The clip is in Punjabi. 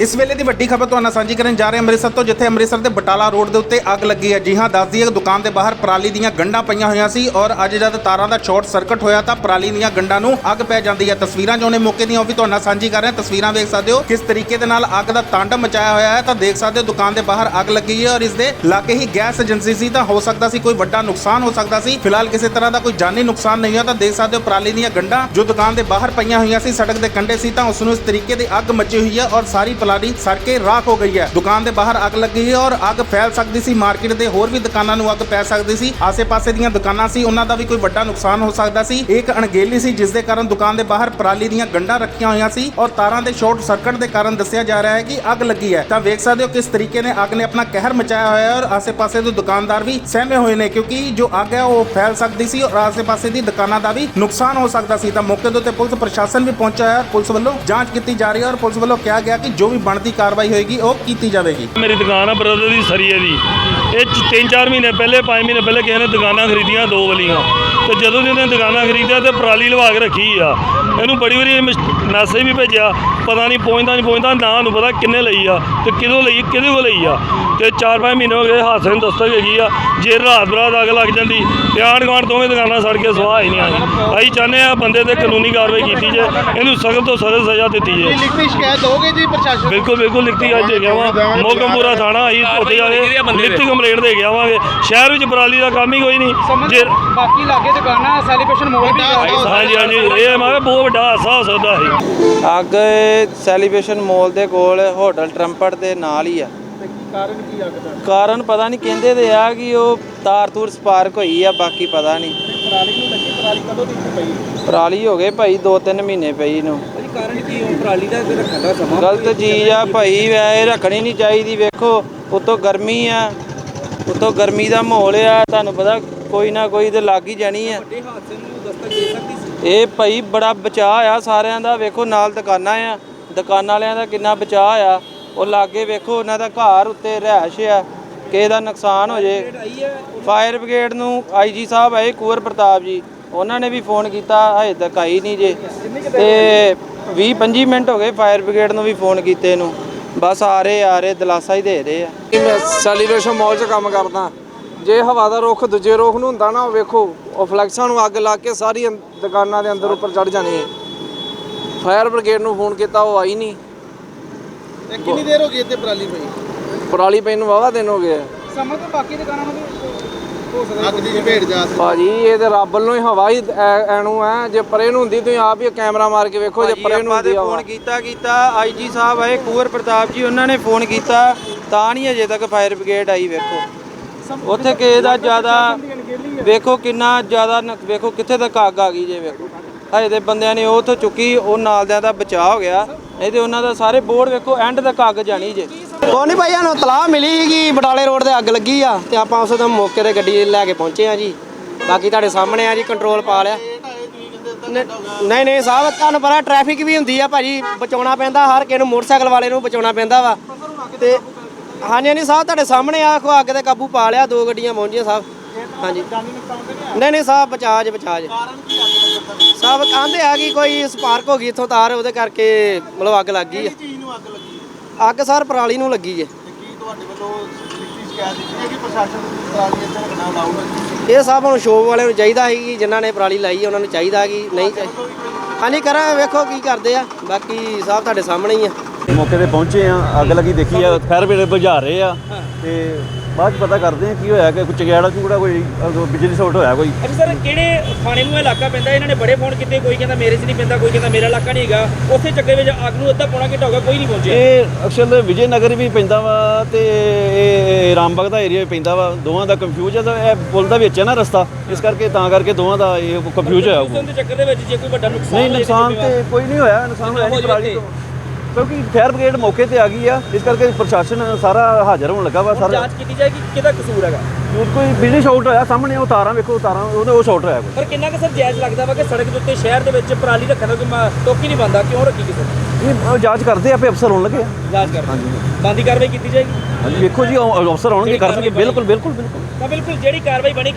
ਇਸ ਵੇਲੇ ਦੀ ਵੱਡੀ ਖਬਰ ਤੁਹਾਨੂੰ ਸਾਂਝੀ ਕਰਨ ਜਾ ਰਹੇ ਅੰਮ੍ਰਿਤਸਰ ਤੋਂ, ਜਿੱਥੇ ਅੰਮ੍ਰਿਤਸਰ ਦੇ ਬਟਾਲਾ ਰੋਡ ਦੇ ਉੱਤੇ ਅੱਗ ਲੱਗੀ ਹੈ। ਜੀ ਹਾਂ ਦੱਸਦੀ ਹੈ ਕਿ ਦੁਕਾਨ ਦੇ ਬਾਹਰ ਪਰਾਲੀ ਦੀਆਂ ਗੰਢਾਂ ਪਈਆਂ ਹੋਈਆਂ ਸੀ ਔਰ ਅੱਜ ਜਦ ਤਾਰਾਂ ਦਾ ਸ਼ਾਰਟ ਸਰਕਟ ਹੋਇਆ ਤਾਂ ਪਰਾਲੀ ਦੀਆਂ ਗੰਢਾਂ ਨੂੰ ਅੱਗ ਪੈ ਜਾਂਦੀ ਹੈ। ਤਸਵੀਰਾਂ ਜੋ ਨੇ ਮੌਕੇ ਦੀਆਂ ਉਹ ਵੀ ਤੁਹਾਨੂੰ ਸਾਂਝੀ ਕਰ ਰਹੇ ਹਾਂ। ਤਸਵੀਰਾਂ ਵੇਖ ਸਕਦੇ ਹੋ ਕਿਸ ਤਰੀਕੇ ਦੇ ਨਾਲ ਅੱਗ ਦਾ ਤਾਂਡਵ ਮਚਾਇਆ ਹੋਇਆ ਹੈ ਤਾਂ ਦੇਖ ਸਕਦੇ ਹੋ ਦੁਕਾਨ ਦੇ ਬਾਹਰ ਅੱਗ ਲੱਗੀ ਹੈ ਔਰ ਇਸ ਦੇ ਲਾਗੇ ਹੀ ਗੈਸ ਏਜੰਸੀ ਸੀ ਤਾਂ ਹੋ ਸਕਦਾ ਸੀ ਕੋਈ ਵੱਡਾ ਨੁਕਸਾਨ ਹੋ ਸਕਦਾ ਸੀ। ਫਿਲਹਾਲ ਕਿਸੇ ਤਰ੍ਹਾਂ ਦਾ ਕੋਈ ਜਾਨੀ ਨੁਕਸਾਨ ਨਹੀਂ ਹੋਇਆ ਤਾਂ ਦੇਖ ਸਕਦੇ ਹੋ ਪਰਾਲੀ ਦੀਆਂ ਗੰਢਾਂ ਜੋ ਦੁਕਾਨ ਦੇ ਬਾਹਰ ਪਈਆਂ ਹੋਈਆਂ ਸੀ, ਸੜਕ ਦੇ ਕੰਢੇ ਸੀ ਤਾਂ ਉਸ ਨੂੰ ਇਸ ਤਰੀਕੇ ਦੀ ਅੱਗ ਮਚੀ ਹੋਈ ਹੈ ਔਰ ਸਾਰੀ ਪਰਾਲੀ ਸੜ ਕੇ ਰਾਖ ਹੋ ਗਈ ਹੈ। ਦੁਕਾਨ ਦੇ ਬਾਹਰ ਅੱਗ ਲੱਗੀ ਹੈ ਔਰ ਅੱਗ ਫੈਲ ਸਕਦੀ ਸੀ। ਮਾਰਕੀਟ ਦੇ ਹੋਰ ਵੀ ਦੁਕਾਨਾਂ ਨੂੰ ਅੱਗ ਪੈ ਸਕਦੀ ਸੀ। ਆਸੇ-ਪਾਸੇ ਦੀਆਂ ਦੁਕਾਨਾਂ ਸੀ। ਉਹਨਾਂ ਦਾ ਵੀ ਕੋਈ ਵੱਡਾ ਨੁਕਸਾਨ ਹੋ ਸਕਦਾ ਸੀ। ਇੱਕ ਅਣਗੇਲੀ ਸੀ, ਜਿਸ ਦੇ ਕਾਰਨ ਦੁਕਾਨ ਦੇ ਬਾਹਰ ਪਰਾਲੀ ਦੀਆਂ ਗੰਢਾਂ ਰੱਖੀਆਂ ਹੋਈਆਂ ਸੀ ਔਰ ਤਾਰਾਂ ਦੇ ਸ਼ਾਰਟ ਸਰਕਟ ਦੇ ਕਾਰਨ ਦੱਸਿਆ ਜਾ ਰਿਹਾ ਹੈ ਕਿ ਅੱਗ ਲੱਗੀ ਹੈ। ਤਾਂ ਵੇਖ ਸਕਦੇ ਹੋ ਕਿਸ ਤਰੀਕੇ ਨੇ ਅੱਗ ਨੇ ਆਪਣਾ ਕਹਿਰ ਮਚਾਇਆ ਹੋਇਆ ਹੈ ਔਰ ਆਸੇ-ਪਾਸੇ ਦੇ ਦੁਕਾਨਦਾਰ ਵੀ ਸਹਿਮੇ ਹੋਏ ਨੇ ਕਿਉਂਕਿ ਜੋ ਅੱਗ ਹੈ ਉਹ ਫੈਲ ਸਕਦੀ ਸੀ ਔਰ ਆਸੇ-ਪਾਸੇ ਦੀ ਦੁਕਾਨਾਂ ਦਾ ਵੀ ਨੁਕਸਾਨ ਹੋ ਸਕਦਾ ਸੀ। ਤਾਂ ਮੌਕੇ ਦੇ ਉੱਤੇ ਪੁਲਿਸ ਪ੍ਰਸ਼ਾਸਨ ਵੀ ਪਹੁੰਚਿਆ ਹੈ। ਪੁਲਿਸ ਵੱਲੋਂ ਜਾਂਚ ਕੀਤੀ ਜਾ ਰਹੀ ਹੈ ਔਰ ਪੁਲਿਸ ਵੱਲੋਂ ਕਿਹਾ ਗਿਆ ਕਿ ਜੋ ਵੀ ਬਣਦੀ ਕਾਰਵਾਈ ਹੋਏਗੀ, ਉਹ ਕੀਤੀ ਜਾਵੇਗੀ। ਮੇਰੀ ਦੁਕਾਨ ਆ ਬ੍ਰਦਰ ਦੀ ਸਰੀਏ ਦੀ। ਇਹ 3-4 ਮਹੀਨੇ ਪਹਿਲੇ 5 ਮਹੀਨੇ ਪਹਿਲੇ ਕਿਸੇ ਨੇ ਦੁਕਾਨਾਂ ਖਰੀਦੀਆਂ, ਦੋ ਵਲੀਆਂ। ਤੇ ਜਦੋਂ ਦੀ ਉਹਨੇ ਦੁਕਾਨਾਂ ਖਰੀਦਿਆ ਤੇ ਪਰਾਲੀ ਲਵਾ ਕੇ ਰੱਖੀ ਆ ਇਹਨੂੰ ਬੜੀ ਵਾਰੀ ਮੈਸੇਜ ਵੀ ਭੇਜਿਆ ਪਤਾ ਨਹੀਂ ਪਹੁੰਚਦਾ ਨਹੀਂ ਪਹੁੰਚਦਾ ਨਾ ਨੂੰ ਪਤਾ ਕਿੰਨੇ ਲਈ ਆ ਤੇ ਕਿਦੋਂ ਲਈ ਕਿਹਦੇ ਕੋਲ ਲਈ ਆ। ਤੇ 4-5 ਮਹੀਨੇ ਹੋ ਗਏ ਹਾਦਸੇ ਨੂੰ ਦਸਤਕ ਹੈਗੀ ਆ ਜੇ ਰਾਤ ਬਰਾਤ ਅੱਗ ਲੱਗ ਜਾਂਦੀ ਤੇ ਆਂਢ ਗੁਆਂਢ ਦੋਵੇਂ ਦੁਕਾਨਾਂ ਸੜ ਕੇ ਸੁਆਹ ਹੀ ਨਹੀਂ ਆਈ ਅਸੀਂ ਚਾਹੁੰਦੇ ਆ ਬੰਦੇ ਤੇ ਕਾਨੂੰਨੀ ਕਾਰਵਾਈ ਕੀਤੀ ਜੇ ਇਹਨੂੰ ਸਖਤ ਤੋਂ ਸਖਤ ਸਜ਼ਾ ਦਿੱਤੀ ਜੇ ਲਿਖਤੀ ਸ਼ਿਕਾਇਤ ਦੋਗੇ ਜੀ ਪ੍ਰਸ਼ਾਸਨ? ਬਿਲਕੁਲ ਬਿਲਕੁਲ ਲਿਖਤੀ ਅੱਜ ਦੇ ਗਿਆ ਵਾਂ। ਮੋਗਮਪੁਰਾ ਥਾਣਾ ਅਸੀਂ ਉੱਥੇ ਜਾ ਕੇ ਲਿਖਤੀ ਕੰਪਲੇਂਟ ਦੇ ਕੇ ਆਵਾਂਗੇ। ਸ਼ਹਿਰ ਵਿੱਚ ਪਰਾਲੀ ਦਾ ਕੰਮ ਹੀ ਕੋਈ ਨਹੀਂ। ਜੇ ਬਾਕੀ ਲਾਗੇ ਦੁਕਾਨਾਂ ਸੈਲੀਬ੍ਰੇਸ਼ਨ ਮੋਲ ਵੀ ਹੈ ਹਾਂਜੀ ਹਾਂਜੀ ਇਹ ਮੈਂ ਕਿਹਾ ਬਹੁਤ ਵੱਡਾ ਹਾਦਸਾ ਹੋ ਸਕਦਾ ਹੈ ਅੱਗ ਸੈਲੀਬ੍ਰੇਸ਼ਨ ਮਾਲ ਦੇ ਕੋਲ ਹੋਟਲ ਟਰੰਪਟ ਦੇ ਨਾਲ ਹੀ ਆ। ਕਾਰਨ ਕੀ ਅੱਗ ਦਾ? ਕਾਰਨ ਪਤਾ ਨਹੀਂ ਕਹਿੰਦੇ ਤੇ ਆ ਕਿ ਉਹ ਤਾਰ ਤੂਰ ਸਪਾਰਕ ਹੋਈ ਆ ਬਾਕੀ ਪਤਾ ਨਹੀਂ। ਪਰਾਲੀ ਨੂੰ ਲੱਗੀ ਪਰਾਲੀ ਕਦੋਂ ਦੀ ਇੱਥੇ ਪਈ? ਪਰਾਲੀ ਹੋ ਗਏ ਭਾਈ 2-3 ਮਹੀਨੇ ਪਈ ਨੂੰ। ਭਾਜੀ ਕਾਰਨ ਕੀ ਉਹ ਪਰਾਲੀ ਦਾ ਰੱਖਣ ਦਾ ਸਮਾਂ ਗਲਤ ਚੀਜ਼ ਆ ਭਾਈ ਵੈ ਰੱਖਣੀ ਨਹੀਂ ਚਾਹੀਦੀ ਵੇਖੋ ਉਤੋਂ ਗਰਮੀ ਆ ਉਤੋਂ ਗਰਮੀ ਦਾ ਮਾਹੌਲ ਆ ਤੁਹਾਨੂੰ ਪਤਾ ਕੋਈ ਨਾ ਕੋਈ ਤੇ ਲੱਗ ਹੀ ਜਾਣੀ ਆ। ਵੱਡੇ ਹਾਦਸੇ ਨੂੰ ਦਸਤਕ ਦੇ ਸਕਦੀ ਸੀ। ਇਹ ਭਾਈ ਬੜਾ ਬਚਾਅ ਆ ਸਾਰਿਆਂ ਦਾ ਵੇਖੋ ਨਾਲ ਦੁਕਾਨਾਂ ਆ ਦੁਕਾਨਾਂ ਵਾਲਿਆਂ ਦਾ ਕਿੰਨਾ ਬਚਾਅ ਆ। ਉਹ ਲਾਗੇ ਵੇਖੋ ਉਹਨਾਂ ਦਾ ਘਰ ਉੱਤੇ ਰਹਿਸ਼ ਆ ਕਿਸੇ ਦਾ ਨੁਕਸਾਨ ਹੋ ਜੇ। ਫਾਇਰ ਬ੍ਰਿਗੇਡ ਨੂੰ ਆਈਜੀ ਸਾਹਿਬ ਆਏ ਕੁਵਰ ਪ੍ਰਤਾਪ ਜੀ ਉਹਨਾਂ ਨੇ ਵੀ ਫੋਨ ਕੀਤਾ ਹਜੇ ਤੱਕ ਆਈ ਨਹੀਂ ਜੇ। ਤੇ 20 25 ਮਿੰਟ ਹੋ ਗਏ ਫਾਇਰ ਬ੍ਰਿਗੇਡ ਨੂੰ ਵੀ ਫੋਨ ਕੀਤੇ ਨੂੰ। ਬਸ ਆ ਰਹੇ ਆ ਰਹੇ ਦਿਲਾਸਾ ਹੀ ਦੇ ਰਹੇ ਆ। ਮੈਂ ਸੈਲੀਬ੍ਰੇਸ਼ਨ ਮਾਲ 'ਚ ਕੰਮ ਕਰਦਾ। ਜੇ ਹਵਾ ਦਾ ਰੁੱਖ ਦੂਜੇ ਰੁੱਖ ਨੂੰ ਹੁੰਦਾ ਨਾ ਉਹ ਵੇਖੋ ਉਹ ਫਲੈਕਸਾਂ ਨੂੰ ਅੱਗ ਲਾ ਕੇ ਸਾਰੀ ਦੁਕਾਨਾਂ ਦੇ ਅੰਦਰ ਉੱਪਰ ਚੜ ਜਾਣੀ ਹੈ। ਫਾਇਰ ਬ੍ਰਿਗੇਡ ਨੂੰ ਫੋਨ ਕੀਤਾ ਉਹ ਆਈ ਨਹੀਂ। ਤੇ ਕਿੰਨੀ ਦੇਰ ਹੋ ਗਈ ਇੱਥੇ ਪਰਾਲੀ ਪਈ? ਪਰਾਲੀ ਪੈ ਨੂੰ ਵਾਵਾ ਦਿਨ ਹੋ ਗਏ ਆ। ਸਮਾਂ ਤਾਂ ਬਾਕੀ ਦੁਕਾਨਾਂ ਨੂੰ ਹੋ ਸਕਦਾ। ਅੱਗ ਦੀ ਭੇੜ ਜਾ ਭਾਜੀ ਇਹ ਤੇ ਰੱਬ ਵੱਲੋਂ ਹੀ ਹਵਾ ਹੀ ਐ- ਐਨੂੰ ਹੈ ਜੇ ਪਰੇ ਨੂੰ ਹੁੰਦੀ ਤੁਸੀਂ ਆਪ ਹੀ ਕੈਮਰਾ ਮਾਰ ਕੇ ਵੇਖੋ ਜੇ ਪਰੇ ਨੂੰ ਹੁੰਦੀ ਫੋਨ ਹਵਾ। ਕੀਤਾ ਕੀਤਾ ਆਈਜੀ ਸਾਹਿਬ ਆਏ ਕੁਵਰ ਪ੍ਰਤਾਪ ਜੀ ਉਹਨਾਂ ਨੇ ਫੋਨ ਕੀਤਾ ਤਾਂ ਨਹੀਂ ਅਜੇ ਤੱਕ ਫਾਇਰ ਬ੍ਰਿਗੇਡ ਆਈ ਵੇਖੋ। ਉੱਥੇ ਕਿਸੇ ਦਾ ਜ਼ਿਆਦਾ ਵੇਖੋ ਕਿੰਨਾ ਜ਼ਿਆਦਾ ਨੁਕ- ਵੇਖੋ ਕਿੱਥੇ ਤੱਕ ਅੱਗ ਆ ਗਈ ਜੇ ਵੇਖੋ। ਹਜੇ ਦੇ ਬੰਦਿਆਂ ਨੇ ਉਹ ਉੱਥੋਂ ਚੁੱਕੀ, ਉਹ ਨਾਲ ਦਾ ਬਚਾਅ ਹੋ ਗਿਆ। ਨਹੀਂ ਤੇ ਉਹਨਾਂ ਦਾ ਸਾਰੇ ਬੋਰਡ ਵੇਖੋ ਐਂਡ ਤੱਕ ਅੱਗ ਜਾਣੀ ਜੇ। ਕੋਈ ਨਹੀਂ ਭਾਈ, ਸਾਨੂੰ ਤਲਾਹ ਮਿਲੀ ਕਿ ਬਟਾਲੇ ਰੋਡ ਤੇ ਅੱਗ ਲੱਗੀ ਆ ਤੇ ਆਪਾਂ ਉਸ ਦਾ ਮੌਕੇ ਤੇ ਗੱਡੀ ਲੈ ਕੇ ਪਹੁੰਚੇ ਆ ਜੀ। ਬਾਕੀ ਤੁਹਾਡੇ ਸਾਹਮਣੇ ਆ ਜੀ ਕੰਟਰੋਲ ਪਾ ਲਿਆ। ਨ- ਨਹੀਂ ਨਹੀਂ ਸਾਹਿਬ ਤੁਹਾਨੂੰ ਪਤਾ ਟ੍ਰੈਫਿਕ ਵੀ ਹੁੰਦੀ ਆ ਭਾਜੀ, ਬਚਾਉਣਾ ਪੈਂਦਾ, ਹਰ ਕਿਸੇ ਨੂੰ ਮੋਟਰਸਾਈਕਲ ਵਾਲੇ ਨੂੰ ਬਚਾਉਣਾ ਪੈਂਦਾ ਵਾ। ਤੇ ਹਾਂਜੀ ਹਾਂਜੀ ਸਾਹਿਬ ਤੁਹਾਡੇ ਸਾਹਮਣੇ ਆ ਕੋ ਅੱਗ ਤੇ ਕਾਬੂ ਪਾ ਲਿਆ ਦੋ ਗੱਡੀਆਂ ਪਹੁੰਚੀਆਂ ਸਾਹਿਬ ਹਾਂਜੀ। ਨਹੀਂ ਨਹੀਂ ਸਾਹਿਬ ਬਚਾਜ ਬਚਾਜ ਸਾਹਿਬ ਕਹਿੰਦੇ ਆ ਕਿ ਕੋਈ ਸਪਾਰਕ ਹੋ ਗਈ ਇੱਥੋਂ ਤਾਰ ਉਹਦੇ ਕਰਕੇ ਮਤਲਬ ਅੱਗ ਲੱਗ ਗਈ ਆ। ਅੱਗ ਸਰ ਪਰਾਲੀ ਨੂੰ ਲੱਗੀ ਜੇ। ਇਹ ਸਭ ਹੁਣ ਸ਼ੋਪ ਵਾਲਿਆਂ ਨੂੰ ਚਾਹੀਦਾ ਸੀ ਕਿ ਜਿਨ੍ਹਾਂ ਨੇ ਪਰਾਲੀ ਲਾਈ ਹੈ ਉਹਨਾਂ ਨੂੰ ਚਾਹੀਦਾ ਕਿ ਨਹੀਂ ਚਾਹੀਦਾ ਹਾਂਜੀ ਕਰਾਂ ਵੇਖੋ ਕੀ ਕਰਦੇ ਆ ਬਾਕੀ ਸਭ ਤੁਹਾਡੇ ਸਾਹਮਣੇ ਹੀ ਆ। ਮੌਕੇ ਤੇ ਪਹੁੰਚੇ ਆ ਅੱਗ ਲੱਗੀ ਦੇਖੀ ਆ ਫਾਇਰ ਬ੍ਰਿਗੇਡ ਬੁਝਾ ਰਹੇ ਆ। ਤੇ ਬਾਅਦ ਚ ਪਤਾ ਕਰਦੇ ਆ ਕੀ ਹੋਇਆ ਕਿ ਕੁਝ ਚਗਿਆੜਾ ਚੂੜਾ ਕੋਈ ਅਹ ਬਿਜਲੀ ਸ਼ਾਰਟ ਹੋਇਆ ਕੋਈ। ਅੱਛਾ ਸਰ ਕਿਹੜੇ ਥਾਣੇ ਨੂੰ ਇਹ ਇਲਾਕਾ ਪੈਂਦਾ? ਇਹਨਾਂ ਨੇ ਬੜੇ ਫੋਨ ਕੀਤੇ ਕੋਈ ਕਹਿੰਦਾ ਮੇਰੇ 'ਚ ਨਹੀਂ ਪੈਂਦਾ ਕੋਈ ਕਹਿੰਦਾ ਮੇਰਾ ਇਲਾਕਾ ਨਹੀਂ ਹੈਗਾ। ਉਸੇ ਚੱਕੇ ਵਿੱਚ ਅੱਗ ਨੂੰ ਅੱਧਾ ਪੌਣਾ ਘੰਟਾ ਹੋ ਗਿਆ ਕੋਈ ਨਹੀਂ ਪਹੁੰਚਿਆ। ਇਹ ਅਕਸਰ ਵਿਜੇ ਨਗਰ ਵੀ ਪੈਂਦਾ ਵਾ ਤੇ ਇਹ ਰਾਮਬਾਗ ਦਾ ਏਰੀਆ ਵੀ ਪੈਂਦਾ ਵਾ। ਦੋਵਾਂ ਦਾ ਕੰਫਿਊਜ਼ ਆ ਤਾਂ ਇਹ ਪੁਲ ਦਾ ਵਿੱਚ ਹੈ ਨਾ ਰਸਤਾ। ਇਸ ਕਰਕੇ ਤਾਂ ਕਰਕੇ ਦੋਵਾਂ ਦਾ ਇਹ ਕੰਫਿਊਜ਼ ਹੋਇਆ ਉਸ ਦੇ ਚੱਕਰ ਦੇ ਵਿੱਚ ਜੇ ਕੋਈ ਵੱਡਾ ਨੁਕਸਾਨ ਨਹੀਂ ਹੋਏ ਨੁਕਸਾਨ ਤੇ ਕੋਈ ਨਹੀਂ ਹੋਇਆ ਨੁਕਸਾਨ ਹੋਇਆ ਨਹੀਂ ਪਰਾਲੀ ਤੋਂ। ਕਿਉਂਕਿ ਫਾਇਰ ਬ੍ਰਿਗੇਡ ਮੌਕੇ ਤੇ ਆ ਗਈ ਆ ਇਸ ਕਰਕੇ ਪ੍ਰਸ਼ਾਸਨ ਸਾਰਾ ਹਾਜ਼ਰ ਹੋਣ ਲੱਗਾ ਵਾ ਸਾਰਾ ਜਾਂਚ ਕੀਤੀ ਜਾਏਗੀ ਕਿ ਕਿਹਦਾ ਕਸੂਰ ਹੈਗਾ? ਕੋਈ ਬਿਜਲੀ ਸ਼ਾਰਟ ਹੋਇਆ ਸਾਹਮਣੇ ਉਹ ਤਾਰਾਂ ਵੇਖੋ ਤਾਰਾਂ ਉਹਦੇ ਉਹ ਸ਼ਾਰਟ ਹੋਇਆ ਕੋਈ। ਪਰ ਕਿੰਨਾ ਕੁ ਸਰ ਜਾਇਜ਼ ਲੱਗਦਾ ਵਾ ਕਿ ਸੜਕ ਦੇ ਉੱਤੇ ਸ਼ਹਿਰ ਦੇ ਵਿੱਚ ਪਰਾਲੀ ਰੱਖਣ ਦਾ ਕੋਈ ਮ- ਟੋਕੀ ਨਹੀਂ ਬੰਦਾ ਕਿਉਂ ਰੱਖੀ ਕਿਸੇ ਨੇ? ਇਹ ਜਾਂਚ ਕਰਦੇ ਆ ਆਪੇ ਅਫਸਰ ਹੋਣ ਲੱਗੇ ਆ। ਜਾਂਚ ਕਰ ਬੰਦੀ ਕਾਰਵਾਈ ਕੀਤੀ ਜਾਏਗੀ? ਹਾਂਜੀ ਵੇਖੋ ਜੀ ਉਹ ਅਫਸਰ ਆਉਣਗੇ ਕਰਨਗੇ ਬਿਲਕੁਲ ਬਿਲਕੁਲ ਬਿਲਕੁਲ। ਤਾਂ ਬਿਲਕੁਲ ਜਿਹੜੀ ਕਾਰਵਾਈ ਬਣੀ